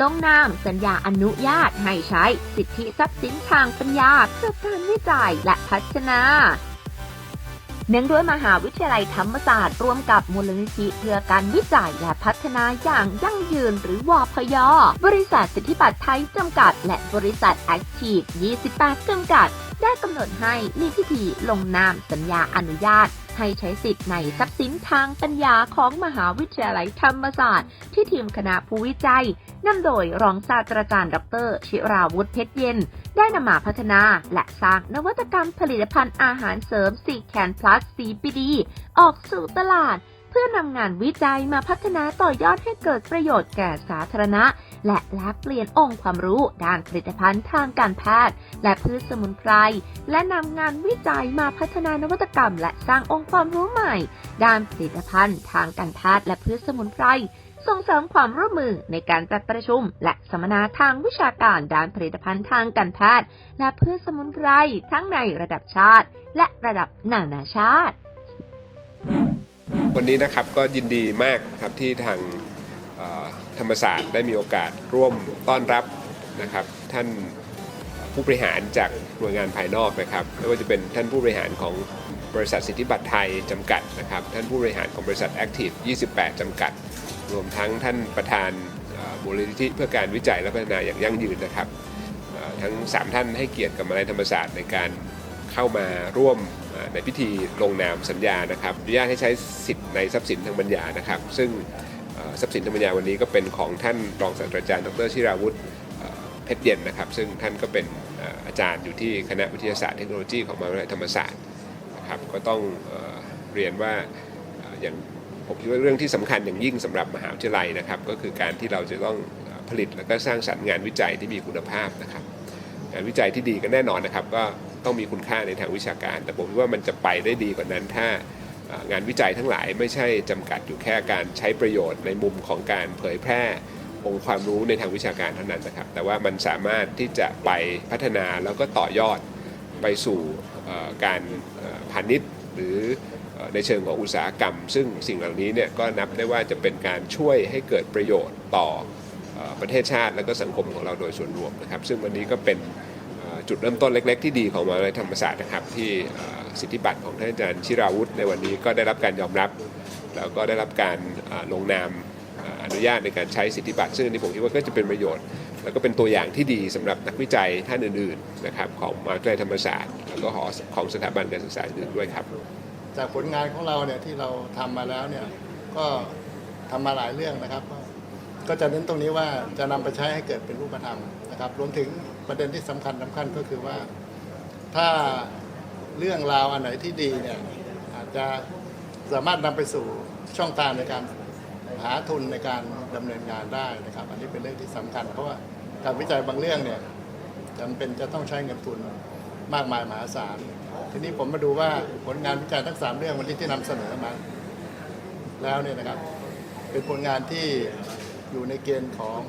ลงนามสัญญาอนุญาตให้ใช้สิทธิทรัพย์สินทางปัญญาเพื่อการวิจัยและพัฒนาเนื่องด้วยมหาวิทยาลัยธรรมศาสตร์ร่วมกับมูลนิธิเพื่อการวิจัยและพัฒนาอย่างยั่งยืนหรือวพย บริษัทสิทธิบัตรไทยจำกัด และบริษัท Active 28 จำกัด ได้กำหนดให้มีพิธีลงนามสัญญาอนุญาต ให้ใช้สิทธิ์ในทรัพย์สินทางปัญญาของมหาวิทยาลัยธรรมศาสตร์ ที่ทีมคณะผู้วิจัยนำโดยรองศาสตราจารย์ ดร ชิราวุธเพชรเย็น ได้นำมาพัฒนาและสร้างนวัตกรรมผลิตภัณฑ์อาหารเสริม c c a n Plus CBD ออกสู่ตลาด เพื่อนำงานวิจัยมาพัฒนาต่อยอดให้เกิดประโยชน์แก่สาธารณะ และแลกเปลี่ยนองค์ความรู้ด้านผลิตภัณฑ์ทางการแพทย์ และพืชสมุนไพร และนำงานวิจัยมาพัฒนานวัตกรรม และสร้างองค์ความรู้ใหม่ ด้านผลิตภัณฑ์ทางการแพทย์และพืชสมุนไพรส่งเสริมความร่วมมือในการจัดประชุม และสัมมนาทางวิชาการด้านผลิตภัณฑ์ทางการแพทย์ และพืชสมุนไพรทั้งในระดับชาติ และระดับนานาชาติ วันนี้นะครับก็ยินดีมากครับที่ทางธรรมศาสตร์ได้มีโอกาสร่วมต้อนรับนะครับ ท่านผู้บริหารจากหน่วยงานภายนอกนะครับไม่ว่าจะเป็นท่านผู้บริหารของบริษัทสิทธิบัตรไทยจำกัดนะครับ ท่านผู้บริหารของบริษัท Active 28 จำกัด รวมทั้งท่านประธานเอ่อมูลนิธิเพื่อการวิจัยและพัฒนาอย่างยั่งยืนนะครับ ทั้ง 3 ท่านให้เกียรติกับมหาลัยธรรมศาสตร์ในการเข้ามาร่วม ในพิธีลงนามสัญญานะครับอนุญาตให้ใช้สิทธิ์ในทรัพย์สินทางปัญญานะครับ ซึ่งทรัพย์สินทางปัญญาวันนี้ก็เป็นของท่านรองศาสตราจารย์ดรชิราวุฒิเพชรเย็นนะครับ ซึ่งท่านก็เป็นอาจารย์อยู่ที่คณะวิทยาศาสตร์เทคโนโลยีของมหาวิทยาลัยธรรมศาสตร์นะครับก็ต้องเรียนว่าอย่างผมคิดว่าเรื่องที่สำคัญอย่างยิ่งสำหรับมหาวิทยาลัยนะครับ ก็คือการที่เราจะต้องผลิตและก็สร้างสรรค์งานวิจัยที่มีคุณภาพนะครับ งานวิจัยที่ดีก็แน่นอนนะครับ ก็ ต้องมีคุณค่าในทางวิชาการ แต่ผมคิดว่ามันจะไปได้ดีกว่านั้นถ้างานวิจัยทั้งหลายไม่ใช่จำกัดอยู่แค่การใช้ประโยชน์ในมุมของการเผยแพร่องค์ความรู้ในทางวิชาการเท่านั้นนะครับ แต่ว่ามันสามารถที่จะไปพัฒนาแล้วก็ต่อยอดไปสู่การพาณิชย์ หรือในเชิงของอุตสาหกรรม ซึ่งสิ่งเหล่านี้เนี่ยก็นับได้ว่าจะเป็นการช่วยให้เกิดประโยชน์ต่อประเทศชาติและก็สังคมของเราโดยส่วนรวมนะครับ ซึ่งวันนี้ก็เป็น จุดเริ่มต้นเล็ก ๆ ที่ดีของมหาวิทยาลัยธรรมศาสตร์นะครับที่สิทธิบัตรของท่านอาจารย์ชิราวุฒิในวันนี้ก็ได้รับการยอมรับ แล้วก็ได้รับการลงนามอนุญาตในการใช้สิทธิบัตรซึ่งอันนี้ผมคิดว่าก็จะเป็นประโยชน์ แล้วก็เป็นตัวอย่างที่ดีสำหรับนักวิจัยท่านอื่นๆนะครับของมหาวิทยาลัยธรรมศาสตร์แล้วก็หอของสถาบันการศึกษาอื่นด้วยครับ จากผลงานของเราเนี่ยที่เราทำมาแล้วเนี่ยก็ทำมาหลายเรื่องนะครับ ก็จะเน้นตรงนี้ว่าจะนำไปใช้ให้เกิดเป็นรูปธรรมนะครับ รวมถึงประเด็นที่สำคัญสำคัญก็คือว่า ถ้าเรื่องราวอันไหนที่ดีเนี่ยอาจจะสามารถนำไปสู่ช่องทางในการหาทุนในการดำเนินงานได้นะครับ อันนี้เป็นเรื่องที่สำคัญ เพราะว่าการวิจัยบางเรื่องเนี่ยจำเป็นจะต้องใช้เงินทุนมากมายมหาศาลทีนี้ผมมาดูว่าผลงานวิจัยทั้งสามเรื่องวันนี้ที่นำเสนอมาแล้วเนี่ยนะครับ เป็นผลงานที่ อยู่ในเกณฑ์ของ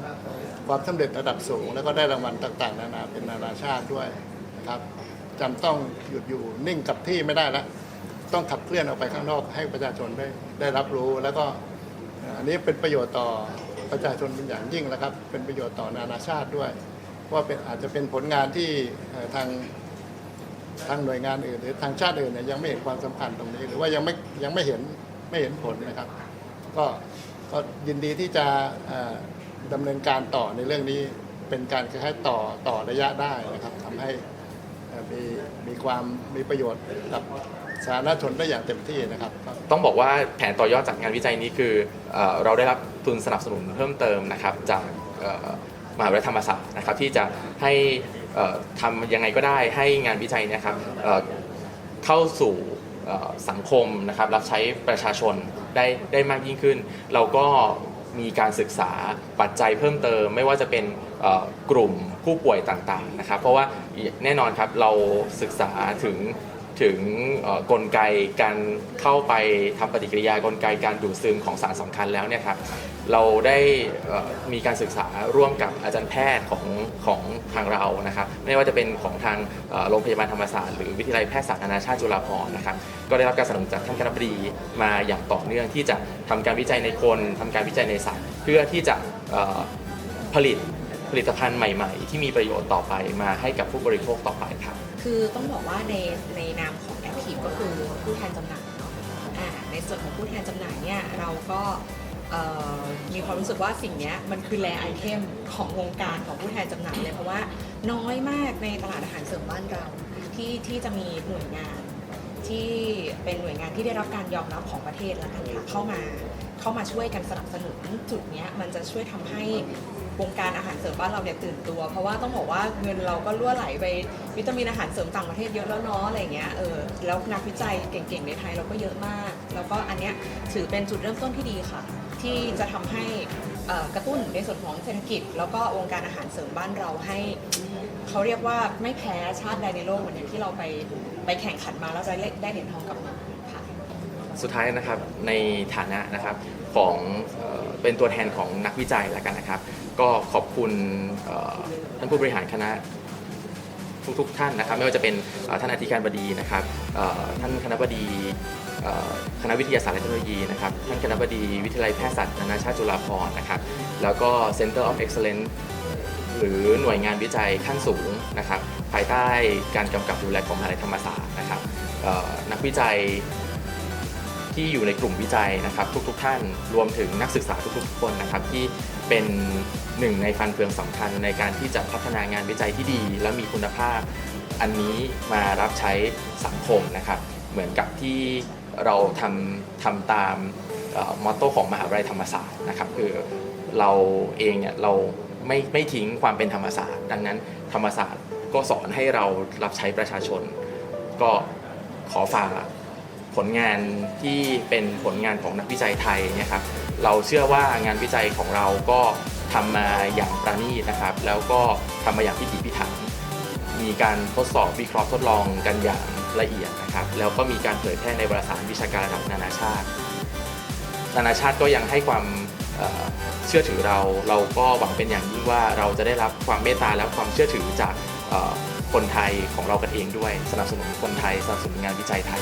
ความสำเร็จระดับสูง แล้วก็ได้รางวัลต่างๆ นานาเป็นนานาชาติด้วยนะครับจำต้องหยุดอยู่นิ่งกับที่ไม่ได้แล้วต้องขับเคลื่อนออกไปข้างนอกให้ประชาชนได้ได้รับรู้ แล้วก็อันนี้เป็นประโยชน์ต่อประชาชนเป็นอย่างยิ่งแล้วครับ เป็นประโยชน์ต่อนานาชาติด้วย ว่าเป็นอาจจะเป็นผลงานที่ทางทางหน่วยงานอื่น หรือทางชาติอื่นเนี่ยยังไม่เห็นความสำคัญตรงนี้ หรือว่ายังไม่ยังไม่เห็นไม่เห็นผลนะครับ ก็ก็ยินดีที่จะเอ่อดำเนินการต่อในเรื่องนี้เป็นการคล้ายๆต่อต่อระยะได้นะครับทำให้มีมีความมีประโยชน์กับสาธารณชนได้อย่างเต็มที่นะครับ ต้องบอกว่าแผนต่อยอดจากงานวิจัยนี้คือเราได้รับทุนสนับสนุนเพิ่มเติมนะครับจากมหาวิทยาลัยธรรมศาสตร์นะครับที่จะให้ทำยังไงก็ได้ให้งานวิจัยนะครับเข้าสู่ สังคมนะครับรับใช้ประชาชนได้ได้มากยิ่งขึ้น เราก็มีการศึกษาปัจจัยเพิ่มเติม ไม่ว่าจะเป็นกลุ่มผู้ป่วยต่างๆนะครับ เพราะว่าแน่นอนครับเราศึกษาถึง ถึงกลไกการเข้าไปทำปฏิกิริยากลไกการดูดซึมของสารสำคัญแล้วเนี่ยครับเราได้มีการศึกษาร่วมกับอาจารย์แพทย์ของของทางเรานะครับ ไม่ว่าจะเป็นของทางโรงพยาบาลธรรมศาสตร์หรือวิทยาลัยแพทยศาสตร์นานาชาติจุฬาภรณ์นะครับ ก็ได้รับการสนับสนุนจากท่านคณบดีมาอย่างต่อเนื่องที่จะทำการวิจัยในคนทำการวิจัยในสัตว์ เพื่อที่จะผลิตผลิตภัณฑ์ใหม่ ๆ ที่มีประโยชน์ต่อไปมาให้กับผู้บริโภคต่อไปครับ คือต้องบอกว่าในในนามของแอคทีฟก็คือผู้แทนจำหน่ายเนาะอ่าในส่วนของผู้แทนจำหน่ายเนี่ยเราก็มีความรู้สึกว่าสิ่งเนี้ยมันคือแรไอเทมของวงการของผู้แทนจำหน่ายเลยเพราะว่าน้อยมากในตลาดอาหารเสริมบ้านเราที่ที่จะมีหน่วยงานที่เป็นหน่วยงานที่ได้รับการยอมรับของประเทศแล้วกันค่ะเข้ามา เข้ามาช่วยกันสนับสนุนจุดนี้มันจะช่วยทำให้วงการอาหารเสริมบ้านเราเนี่ยตื่นตัว เพราะว่าต้องบอกว่าเงินเราก็ล่วไหลไปวิตามินอาหารเสริมต่างประเทศเยอะแล้วเนาะอะไรเงี้ยเออแล้วนักวิจัยเก่งๆในไทยเราก็เยอะมาก แล้วก็อันเนี้ยถือเป็นจุดเริ่มต้นที่ดีค่ะ ที่จะทำให้กระตุ้นในส่วนของเศรษฐกิจ แล้วก็วงค์การอาหารเสริมบ้านเราให้เขาเรียกว่าไม่แพ้ชาติใดในโลกเหมือนอย่างที่เราไปไปแข่งขันมาแล้วจะได้เหรียญทองกลับมา สุดท้ายนะครับในฐานะนะครับของเป็นตัวแทนของนักวิจัยแล้วกันนะครับ ก็ขอบคุณท่านผู้บริหารคณะทุกๆท่านนะครับ ไม่ว่าจะเป็นท่านอธิการบดีนะครับท่านคณะบดีคณะวิทยาศาสตร์และเทคโนโลยีนะครับท่านคณะบดีวิทยาลัยแพทยศาสตร์นานาชาติจุฬาภรณ์นะครับ แล้วก็ Center of Excellence หรือหน่วยงานวิจัยขั้นสูงนะครับ ภายใต้การกำกับดูแลของมหาลัยธรรมศาสตร์นะครับนักวิจัย ที่อยู่ในกลุ่มวิจัยนะครับทุกๆทท่านรวมถึงนักศึกษาทุกๆคนนะครับที่เป็นหนึ่งในฟันเฟืองสำคัญในการที่จะพัฒนางานวิจัยที่ดี และมีคุณภาพ อันนี้มารับใช้สังคมนะครับ เหมือนกับที่เราทำทำตามมอตโต้ของมหาวิทยาลัยธรรมศาสตร์นะครับคือเราเองเนี่ยเราไม่ไม่ทิ้งความเป็นธรรมศาสตร์ ดังนั้นธรรมศาสตร์ก็สอนให้เรารับใช้ประชาชน ก็ขอฝาก ผลงานที่เป็นผลงานของนักวิจัยไทยนะครับเราเชื่อว่างานวิจัยของเราก็ทำมาอย่างประณีตนะครับ แล้วก็ทำมาอย่างพิถีพิถันมีการทดสอบวิเคราะห์ทดลองกันอย่างละเอียดนะครับ แล้วก็มีการเผยแพร่ในวารสารวิชาการระดับนานาชาติ นานาชาติก็ยังให้ความเชื่อถือเรา เราก็หวังเป็นอย่างยิ่งว่าเราจะได้รับความเมตตาและความเชื่อถือจากคนไทยของเรากันเองด้วย สนับสนุนคนไทยสนับสนุนงานวิจัยไทย